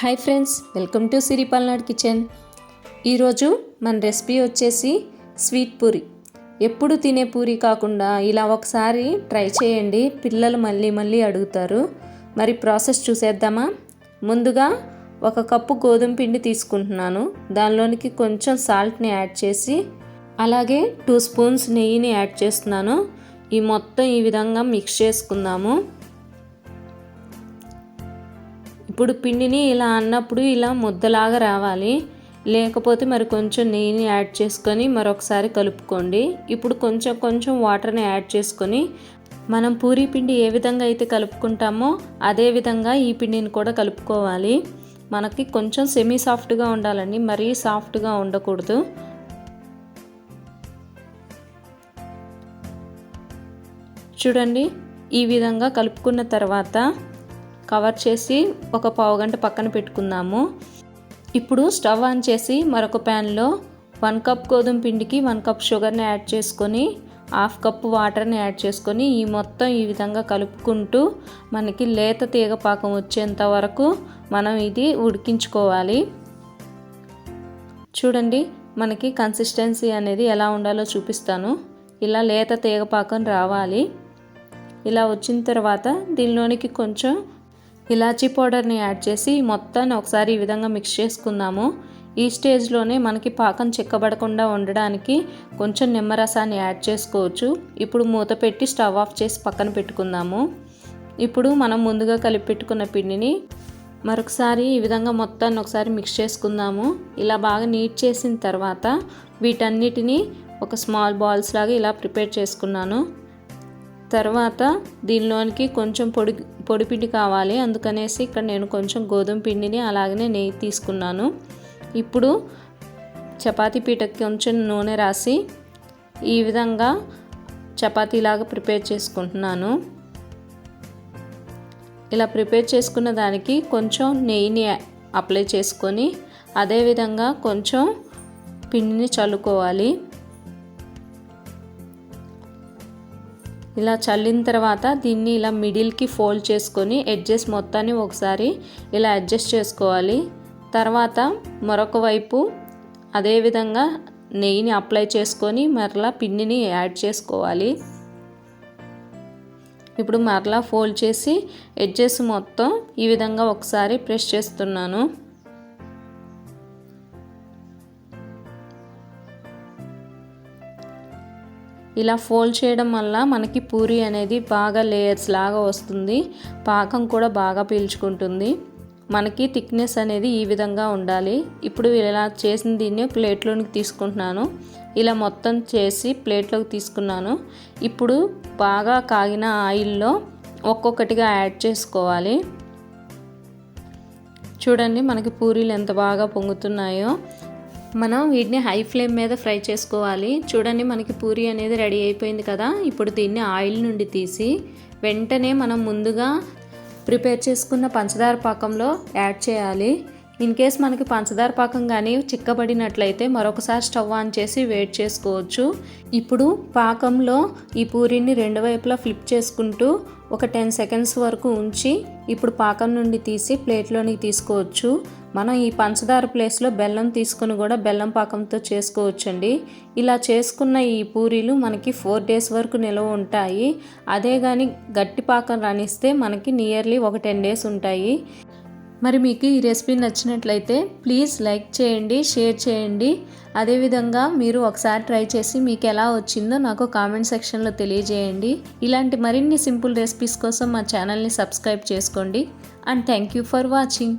Hi friends welcome to Siripalnadu kitchen. ఈరోజు మన recipe వచ్చేసి స్వీట్ పూరి. ఎప్పుడు తినే పూరి కాకుండా ఇలా ఒకసారి ట్రై చేయండి. పిల్లలు మళ్ళీ మళ్ళీ అడుగుతారు. మరి ప్రాసెస్ చూసేద్దామా? ముందుగా ఒక కప్పు గోధుమ పిండి తీసుకుంటున్నాను. దానిలోనికి కొంచెం సాల్ట్ని యాడ్ చేసి అలాగే టూ స్పూన్స్ నెయ్యిని యాడ్ చేస్తున్నాను. ఈ మొత్తం ఈ విధంగా మిక్స్ చేసుకుందాము. ఇప్పుడు పిండిని ఇలా అన్నప్పుడు ఇలా ముద్దలాగా రావాలి. లేకపోతే మరి కొంచెం నెయ్యిని యాడ్ చేసుకొని మరొకసారి కలుపుకోండి. ఇప్పుడు కొంచెం కొంచెం వాటర్ని యాడ్ చేసుకొని మనం పూరీ పిండి ఏ విధంగా అయితే కలుపుకుంటామో అదే విధంగా ఈ పిండిని కూడా కలుపుకోవాలి. మనకి కొంచెం సెమీ సాఫ్ట్గా ఉండాలండి. మరీ సాఫ్ట్గా ఉండకూడదు. చూడండి ఈ విధంగా కలుపుకున్న తర్వాత కవర్ చేసి ఒక పావు గంట పక్కన పెట్టుకుందాము. ఇప్పుడు స్టవ్ ఆన్ చేసి మరొక ప్యాన్లో వన్ కప్ గోధుమ పిండికి వన్ కప్ షుగర్ని యాడ్ చేసుకొని హాఫ్ కప్ వాటర్ని యాడ్ చేసుకొని ఈ మొత్తం ఈ విధంగా కలుపుకుంటూ మనకి లేత తీగ పాకం వచ్చేంత వరకు మనం ఇది ఉడికించుకోవాలి. చూడండి మనకి కన్సిస్టెన్సీ అనేది ఎలా ఉండాలో చూపిస్తాను. ఇలా లేత తీగ పాకం రావాలి. ఇలా వచ్చిన తర్వాత దీనిలోనికి కొంచెం ఇలాచీ పౌడర్ని యాడ్ చేసి మొత్తాన్ని ఒకసారి ఈ విధంగా మిక్స్ చేసుకుందాము. ఈ స్టేజ్లోనే మనకి పాకం చిక్కబడకుండా ఉండడానికి కొంచెం నిమ్మరసాన్ని యాడ్ చేసుకోవచ్చు. ఇప్పుడు మూత పెట్టి స్టవ్ ఆఫ్ చేసి పక్కన పెట్టుకుందాము. ఇప్పుడు మనం ముందుగా కలిపి పెట్టుకున్న పిండిని మరొకసారి ఈ విధంగా మొత్తాన్ని ఒకసారి మిక్స్ చేసుకుందాము. ఇలా బాగా నీట్ చేసిన తర్వాత వీటన్నిటిని ఒక స్మాల్ బాల్స్ లాగా ఇలా ప్రిపేర్ చేసుకున్నాను. తర్వాత దీనిలోనికి కొంచెం పొడి పొడిపిండి కావాలి. అందుకనేసి ఇక్కడ నేను కొంచెం గోధుమ పిండిని అలాగనే నెయ్యి తీసుకున్నాను. ఇప్పుడు చపాతీ పీటకి కొంచెం నూనె రాసి ఈ విధంగా చపాతీలాగా ప్రిపేర్ చేసుకుంటున్నాను. ఇలా ప్రిపేర్ చేసుకున్న దానికి కొంచెం నెయ్యిని అప్లై చేసుకొని అదేవిధంగా కొంచెం పిండిని చల్లుకోవాలి. ఇలా చల్లిన తర్వాత దీన్ని ఇలా మిడిల్కి ఫోల్డ్ చేసుకొని ఎడ్జెస్ మొత్తాన్ని ఒకసారి ఇలా అడ్జస్ట్ చేసుకోవాలి. తర్వాత మరొక వైపు అదేవిధంగా నెయ్యిని అప్లై చేసుకొని మరలా పిండిని యాడ్ చేసుకోవాలి. ఇప్పుడు మరలా ఫోల్డ్ చేసి ఎడ్జెస్ మొత్తం ఈ విధంగా ఒకసారి ప్రెస్ చేస్తున్నాను. ఇలా ఫోల్డ్ చేయడం వల్ల మనకి పూరి అనేది బాగా లేయర్స్ లాగా వస్తుంది. పాకం కూడా బాగా పీల్చుకుంటుంది. మనకి థిక్నెస్ అనేది ఈ విధంగా ఉండాలి. ఇప్పుడు ఇలా చేసిన దీన్ని ప్లేట్లోనికి తీసుకుంటున్నాను. ఇలా మొత్తం చేసి ప్లేట్లోకి తీసుకున్నాను. ఇప్పుడు బాగా కాగిన ఆయిల్లో ఒక్కొక్కటిగా యాడ్ చేసుకోవాలి. చూడండి మనకి పూరీలు ఎంత బాగా పొంగుతున్నాయో. మనం వీటిని హై ఫ్లేమ్ మీద ఫ్రై చేసుకోవాలి. చూడండి మనకి పూరి అనేది రెడీ అయిపోయింది కదా. ఇప్పుడు దీన్ని ఆయిల్ నుండి తీసి వెంటనే మనం ముందుగా ప్రిపేర్ చేసుకున్న పంచదార పాకంలో యాడ్ చేయాలి. ఇన్ కేస్ మనకి పంచదార పాకం కానీ చిక్కబడినట్లయితే మరొకసారి స్టవ్ ఆన్ చేసి వేట్ చేసుకోవచ్చు. ఇప్పుడు పాకంలో ఈ పూరిని రెండు వైపులా ఫ్లిప్ చేసుకుంటూ ఒక టెన్ సెకండ్స్ వరకు ఉంచి ఇప్పుడు పాకం నుండి తీసి ప్లేట్లోనికి తీసుకోవచ్చు. మనం ఈ పంచదార ప్లేస్లో బెల్లం తీసుకుని కూడా బెల్లం పాకంతో చేసుకోవచ్చండి. ఇలా చేసుకున్న ఈ పూరీలు మనకి ఫోర్ డేస్ వరకు నిల్వ ఉంటాయి. అదే కానీ గట్టి పాకం రాణిస్తే మనకి నియర్లీ ఒక టెన్ డేస్ ఉంటాయి. మరి మీకు ఈ రెసిపీ నచ్చినట్లయితే ప్లీజ్ లైక్ చేయండి షేర్ చేయండి. అదేవిధంగా మీరు ఒకసారి ట్రై చేసి మీకు ఎలా వచ్చిందో నాకు కామెంట్ సెక్షన్లో తెలియజేయండి. ఇలాంటి మరిన్ని సింపుల్ రెసిపీస్ కోసం మా ఛానల్ని సబ్స్క్రైబ్ చేసుకోండి. And thank you for watching.